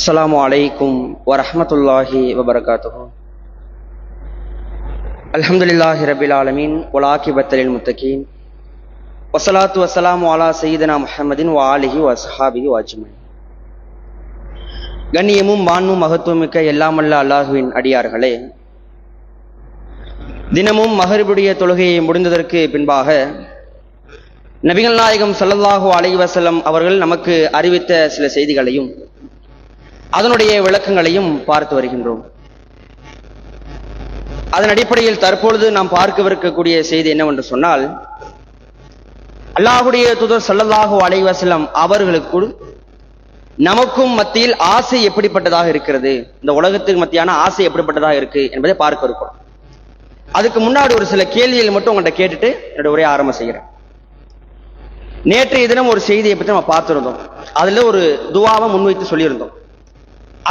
السلام عليكم ورحمة الله وبركاته الحمد لله رب العالمين والعاقبة للمتقين والصلاة والسلام على سيدنا محمد وآله وصحابه وأجمعين கண்ணியமும் வானும் மகத்துவமிக்க எல்லாமல்ல அல்லாஹுவின் அடியார்களே தினமும் மகரிபுடைய தொழுகையை முடிந்ததற்கு பின்பாக நபிகள் நாயகம் ஸல்லல்லாஹு அலைஹி வஸல்லம் அவர்கள் நமக்கு அறிவித்த சில செய்திகளையும் அதனுடைய விளக்கங்களையும் பார்த்து வருகின்றோம். அதன் அடிப்படையில் தற்பொழுது நாம் பார்க்கவிருக்கக்கூடிய செய்தி என்னவென்று சொன்னால் அல்லாஹுடைய தூதர் ஸல்லல்லாஹு அலைஹி வஸல்லம் அவர்களுக்குள் நமக்கும் மத்தியில் ஆசை எப்படிப்பட்டதாக இருக்கிறது? இந்த உலகத்துக்கு மத்தியான ஆசை எப்படிப்பட்டதாக இருக்கு என்பதை பார்க்க இருக்கிறோம். அதுக்கு முன்னாடி ஒரு சில கேள்விகள் மட்டும் உங்கள்கிட்ட கேட்டுட்டு என்னோட உரையை ஆரம்ப செய்கிறேன். நேற்றைய தினம் ஒரு செய்தியை பற்றி நம்ம பார்த்திருந்தோம். அதுல ஒரு துவாவை முன்வைத்து சொல்லியிருந்தோம்.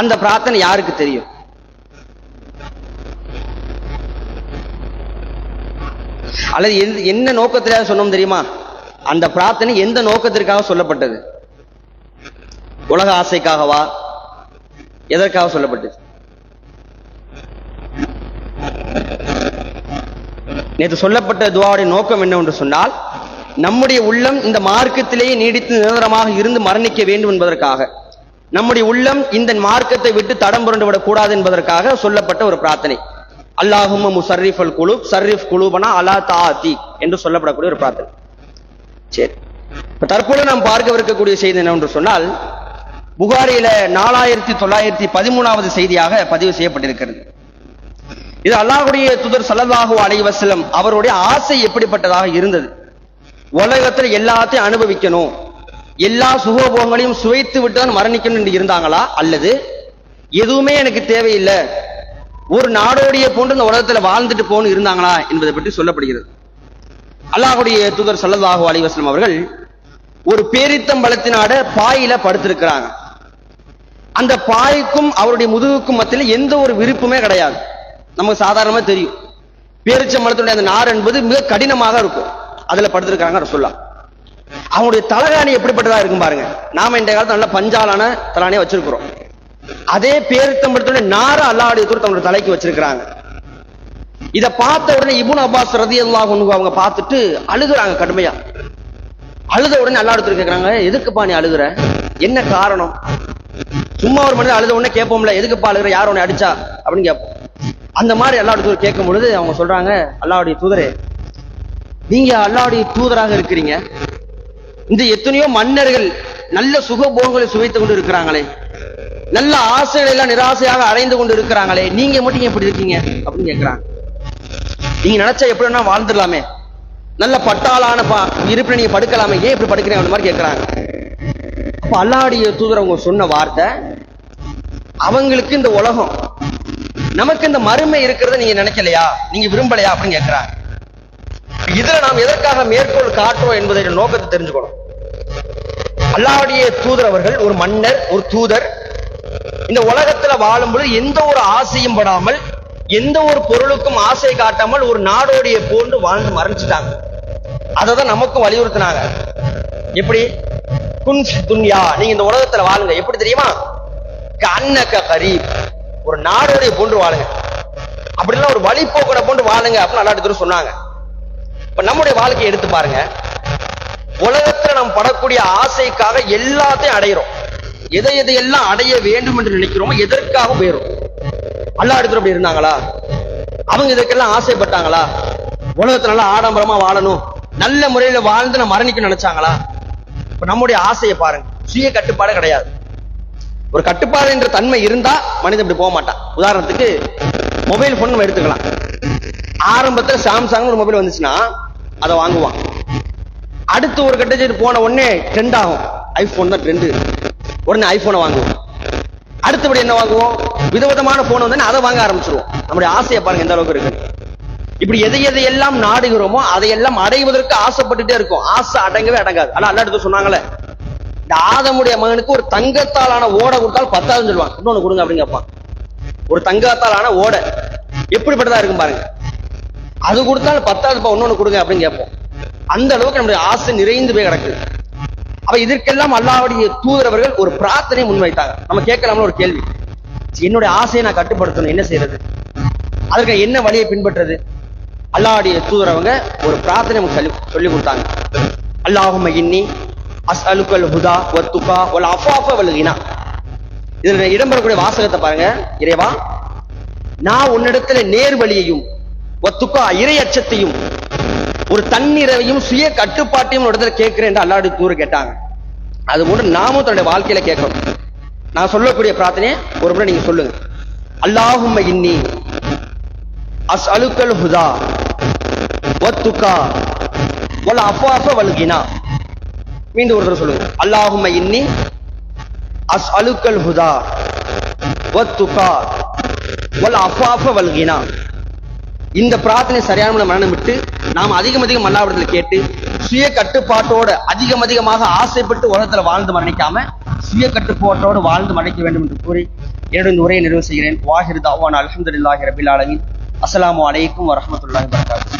அந்த பிரார்த்தனை யாருக்கு தெரியும்? அல்லது என்ன நோக்கத்திலாக சொன்னோம் தெரியுமா? அந்த பிரார்த்தனை எந்த நோக்கத்திற்காக சொல்லப்பட்டது? உலக ஆசைக்காகவா? எதற்காக சொல்லப்பட்டது? நேற்று சொல்லப்பட்ட துவாவுடைய நோக்கம் என்னவென்று சொன்னால் நம்முடைய உள்ளம் இந்த மார்க்கத்திலேயே நீடித்து நிரந்தரமாக இருந்து மரணிக்க வேண்டும் என்பதற்காக. நம்முடைய உள்ளம் இந்த மார்க்கத்தை விட்டு தடம் புரண்டு விடக்கூடாது என்பதற்காக சொல்லப்பட்ட ஒரு பிரார்த்தனை. அல்லாஹும் முசர்ரிஃப் அல் குலூப் சர்ரிஃப் குலூபனா அலா தாத்தி என்று சொல்லப்படக்கூடிய ஒரு பிரார்த்தனை. சரி. இப்ப தற்போது நாம் பார்க்கவிருக்கக்கூடிய செய்தி என்னவென்று சொன்னால் புகாரியில நாலாயிரத்தி தொள்ளாயிரத்தி பதிமூணாவது செய்தியாக பதிவு செய்யப்பட்டிருக்கிறது. இது அல்லாஹுடைய துதர் சலதாகு அலைவசலம் அவருடைய ஆசை எப்படிப்பட்டதாக இருந்தது? உலகத்துல எல்லாத்தையும் அனுபவிக்கணும். எல்லா சுகோபோகங்களையும் சுவைத்து விட்டு தான் மரணிக்கணும் என்று இருந்தாங்களா? அல்லது எதுவுமே எனக்கு தேவையில்லை. ஒரு நாடோடிய போன்று இந்த உலகத்துல வாழ்ந்துட்டு போகணும் இருந்தாங்களா என்பதை பற்றி சொல்லப்படுகிறது. அல்லாஹுடைய தூதர் ஸல்லல்லாஹு அலிவாஸ்லம் அவர்கள் ஒரு பேரித்தம் பலத்தினாட பாயில படுத்திருக்கிறாங்க. அந்த பாய்க்கும் அவருடைய முதுகுக்கும் மத்தியில் எந்த ஒரு விருப்புமே கிடையாது. நமக்கு சாதாரணமா தெரியும். பேரிச்சம்பழத்தினுடைய அந்த நார் என்பது மிக கடினமாக இருக்கும். அதுல படுத்திருக்காங்க சொல்லலாம் அவங்களுடைய தலகாணி எப்படிப்பட்டதா இருக்கும் பாருங்க. நாம இந்த காலத்துல நல்ல பஞ்சாலான தலானியை வச்சிருக்கிறோம். அதே பேரித்தம்பழத்துடைய நார அல்லாவுடைய தூர் தன்னுடைய தலைக்கு வச்சிருக்கிறாங்க. இதை பார்த்த உடனே இபுன் அப்பாஸ் ரதி அவங்க பார்த்துட்டு அழுகுறாங்க கடுமையா. அழுத உடனே அல்லா எடுத்து கேட்கறாங்க எதுக்குப்பா நீ அழுகுற? என்ன காரணம்? சும்மா ஒரு மனிதன் அழுத உடனே கேட்போம்ல எதுக்குப்பா அழுகுற? யார் உன்னை அடிச்சா? அப்படின்னு கேட்போம் அந்த மாதிரி அல்லா தூதர் கேட்கும் பொழுது அவங்க சொல்றாங்க அல்லாவுடைய தூதரே நீங்க அல்லாவுடைய தூதராக இருக்கிறீங்க. இந்த எத்தனையோ மன்னர்கள் நல்ல சுகபோகங்களை சுவைத்துக் கொண்டு இருக்கிறாங்களே நல்ல ஆசைகளை எல்லாம் நிராசையாக அடைந்து கொண்டு இருக்கிறாங்களே நீங்க மட்டும் எப்படி இருக்கீங்க? அப்படின்னு கேட்கிறாங்க. நீங்க நினைச்சா எப்படி வேணா வாழ்ந்துடலாமே. நல்ல பட்டாளான பா இருப்பில் நீங்க படுக்கலாமே. ஏன் இப்படி படுக்கிறீங்க? அந்த மாதிரி கேட்கிறாங்க. அப்ப அல்லாடிய தூதர் அவங்க சொன்ன வார்த்தை அவங்களுக்கு இந்த உலகம் நமக்கு இந்த மறுமை இருக்கிறத நீங்க நினைக்கலையா? நீங்க விரும்பலையா? அப்படின்னு கேட்கிறாங்க. இதுல நாம் எதற்காக மேற்கோள் காட்டுறோம் என்பதை நோக்கத்தை தெரிஞ்சுக்கணும். அல்லாவுடைய தூதர் அவர்கள் ஒரு மன்னர் ஒரு தூதர் இந்த உலகத்துல வாழும் பொழுது எந்த ஒரு ஆசையும் படாமல் எந்த ஒரு பொருளுக்கும் ஆசை காட்டாமல் ஒரு நாடோடைய போன்று வாழ்ந்து மறைஞ்சிட்டாங்க அதை தான் நமக்கும் வலியுறுத்தினாங்க. எப்படி? குன் துன்யா. நீங்க இந்த உலகத்துல வாழுங்க. எப்படி தெரியுமா? கண்ணக்க கரீப். ஒரு நாடோடைய போன்று வாழுங்க. அப்படிலாம் ஒரு வழிபோக்கனை போன்று வாழுங்க அப்படின்னு நல்லா எடுத்து சொன்னாங்க. இப்ப நம்முடைய வாழ்க்கையை எடுத்து பாருங்க. உலகத்துல நாம் படக்கூடிய ஆசைக்காக எல்லாத்தையும் அடையிறோம். எதை எதை எல்லாம் அடைய வேண்டும் என்று நினைக்கிறோமோ எதற்காக போயிடும் அல்லா எடுத்து அப்படி இருந்தாங்களா? அவங்க இதுக்கெல்லாம் ஆசைப்பட்டாங்களா? உலகத்துல நல்லா ஆடம்பரமா வாழணும் நல்ல முறையில வாழ்ந்து நம்ம மரணிக்க நினைச்சாங்களா? இப்ப நம்முடைய ஆசையை பாருங்க. சுய கட்டுப்பாடு கிடையாது. ஒரு கட்டுப்பாடு என்ற தன்மை இருந்தா மனிதன் இப்படி போக மாட்டான். உதாரணத்துக்கு மொபைல் போன் நம்ம எடுத்துக்கலாம். ஆரம்பத்துல சாம்சங் ஒரு மொபைல் வந்துச்சுன்னா அதை வாங்குவான். அடுத்து ஒரு கட்டத்துக்கு போன உடனே ட்ரெண்ட் ஆகும். ஐபோன் தான் ட்ரெண்டு உடனே ஐபோனை வாங்குவோம். அடுத்தபடி என்ன வாங்குவோம்? விதவிதமான போன் வந்து அதை வாங்க ஆரம்பிச்சிருவோம். நம்முடைய ஆசையை பாருங்க எந்த அளவுக்கு இருக்கு இப்படி எதை எதையெல்லாம் நாடுகிறோமோ அதையெல்லாம் அடைவதற்கு ஆசைப்பட்டுட்டே இருக்கும். ஆசை அடங்கவே அடங்காது. ஆனா அல்ல எடுத்து சொன்னாங்களே இந்த ஆதமுடைய மகனுக்கு ஒரு தங்கத்தாலான ஓடை கொடுத்தால் பத்தாதுன்னு சொல்லுவான் இன்னொன்னு கொடுங்க அப்படின்னு கேட்பான். ஒரு தங்கத்தாலான ஓடை. எப்படிப்பட்டதா இருக்கும் பாருங்க. அது கொடுத்தாலும் பத்தாதுப்பா இன்னொன்னு கொடுங்க அப்படின்னு கேட்போம். அந்த அளவுக்கு நம்முடைய ஆசை நிறைந்து போய் கிடக்குது. அப்ப இதற்கெல்லாம் அல்லாவுடைய தூதரவர்கள் ஒரு பிரார்த்தனை முன்வைத்தாங்க. நம்ம கேட்கலாம்னு ஒரு கேள்வி. என்னுடைய ஆசையை நான் கட்டுப்படுத்தணும் என்ன செய்யறது அதற்கு என்ன வழியை பின்பற்றது? அல்லாவுடைய தூதரவங்க ஒரு பிரார்த்தனை சொல்லி சொல்லி கொடுத்தாங்க. அல்லாஹும் இன்னி அஸ்அலுக்கல் ஹுதா வத்துகா வல் அஃபாஃப வலுகினா இதில் இடம்பெறக்கூடிய வாசகத்தை பாருங்க இறைவா. நான் உன்னிடத்துல நேர் வழியையும் ஒத்துக்கா இறை அச்சத்தையும் ஒரு தன்னிறைவையும் சுய கட்டுப்பாட்டையும் ஒரு இடத்துல கேட்கிறேன் என்று அல்லாடி தூர கேட்டாங்க. அது போன்று நாமும் தன்னுடைய வாழ்க்கையில கேட்கணும் நான் சொல்லக்கூடிய பிரார்த்தனையை ஒரு முறை நீங்க சொல்லுங்க. அல்லாஹும் இன்னி அஸ் அலுக்கல் ஹுதா ஒத்துக்கா வல் அஃபாஃப வல்கினா மீண்டும் ஒரு தடவை சொல்லுங்க. அல்லாஹும் இன்னி அஸ் அலுக்கல் ஹுதா ஒத்துக்கா வல் அஃபாஃப வல்கினா இந்த பிரார்த்தனை சரியான மரணம் விட்டு நாம் அதிகம் அதிகம் அல்லாவிடத்தில் கேட்டு சுய கட்டுப்பாட்டோட அதிகம் அதிகமாக ஆசைப்பட்டு உலகத்தில் வாழ்ந்து மரணிக்காம சுய கட்டுப்பாட்டோடு வாழ்ந்து மரணிக்க வேண்டும் என்று கூறி என்னுடைய இந்த உரையை நிறைவு செய்கிறேன். வாஹிர் தாவான் அலமதுல்லாஹி ரபில் ஆலமீன். அஸ்ஸலாமு வலைக்கும் வரமத்துல்லாஹி வரகாத்து